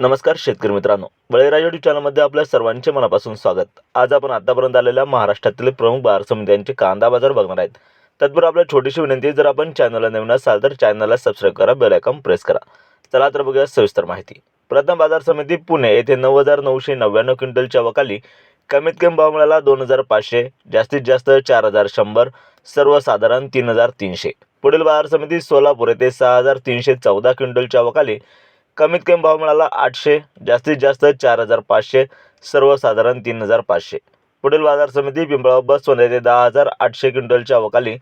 नमस्कार शेतकरी मित्रांनो. बळीराजा यूट्यूब चॅनलमध्ये आपल्या सर्वांचे मनापासून स्वागत. आज आपण आतापर्यंत आलेल्या महाराष्ट्रातील प्रमुख बाजार समित्यांचे कांदा बाजार बघणार आहेत. तत्पूर्वी आपल्या छोटीशी विनंती जर आपण चॅनलला नवीन असाल तर चॅनलला सबस्क्राईब करा बेल आयकॉन प्रेस करा. चला तर बघूया सविस्तर माहिती. प्रथम बाजार समिती पुणे येथे नऊ हजार नऊशे नव्याण्णव क्विंटलच्या वकाली कमीत कमी भाव मिळाला दोन हजार पाचशे जास्तीत जास्त चार हजार शंभर सर्वसाधारण तीन हजार तीनशे. पुढील बाजार समिती सोलापूर येथे सहा हजार तीनशे चौदा क्विंटलच्या वकाली कमीत कमी भाव मिळाला आठशे जास्तीत जास्त चार हजार पाचशे सर्वसाधारण तीन हजार पाचशे. पुढील बाजार समिती पिंपळगाव बस येथे दहा हजार आठशे क्विंटलच्या अवकाली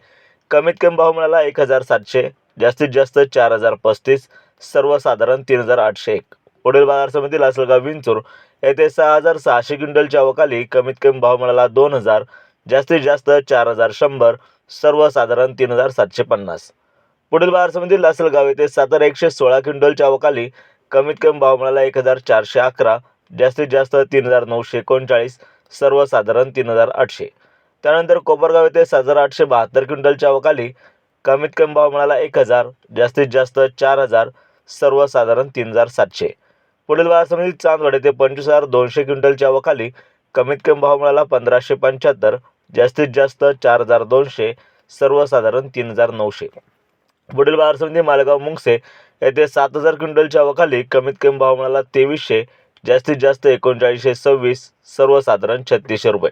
कमीत कमी भाव मिळाला एक हजार सातशे जास्तीत जास्त चार हजार पस्तीस सर्वसाधारण तीन हजार आठशे एक. पुढील बाजार समिती लासलगाव विंचूर येथे सहा हजार सहाशे क्विंटलच्या अवकाली कमीत कमी भाव मिळाला दोन हजार जास्तीत जास्त चार हजार शंभर सर्वसाधारण तीन हजार सातशे पन्नास. पुढील बाजार समिती लासलगाव येथे सातारा एकशे सोळा क्विंटलच्या वकाली कमीत कमी भाव मिळाला एक हजार चारशे अकरा जास्तीत जास्त तीन हजार नऊशे एकोणचाळीस सर्वसाधारण तीन हजार आठशे. त्यानंतर कोपरगाव येथे सात हजार आठशे बहात्तर क्विंटलच्या वकाली कमीत कमी भाव मिळाला एक हजार जास्तीत जास्त चार हजार सर्वसाधारण तीन हजार सातशे. पुढील बाजार समिती चांदवड येथे पंचवीस हजार दोनशे क्विंटलच्या वकाली कमीत कमी भाव मिळाला पंधराशे पंच्याहत्तर जास्तीत जास्त चार हजार दोनशे सर्वसाधारण तीन हजार नऊशे. पुढील बाजार समिती मालेगाव मुंगसे येथे सात हजार क्विंटलच्या वखाली कमीत कमी भाव मिळाला तेवीसशे जास्तीत जास्त एकोणचाळीसशे सव्वीस सर्वसाधारण छत्तीसशे रुपये.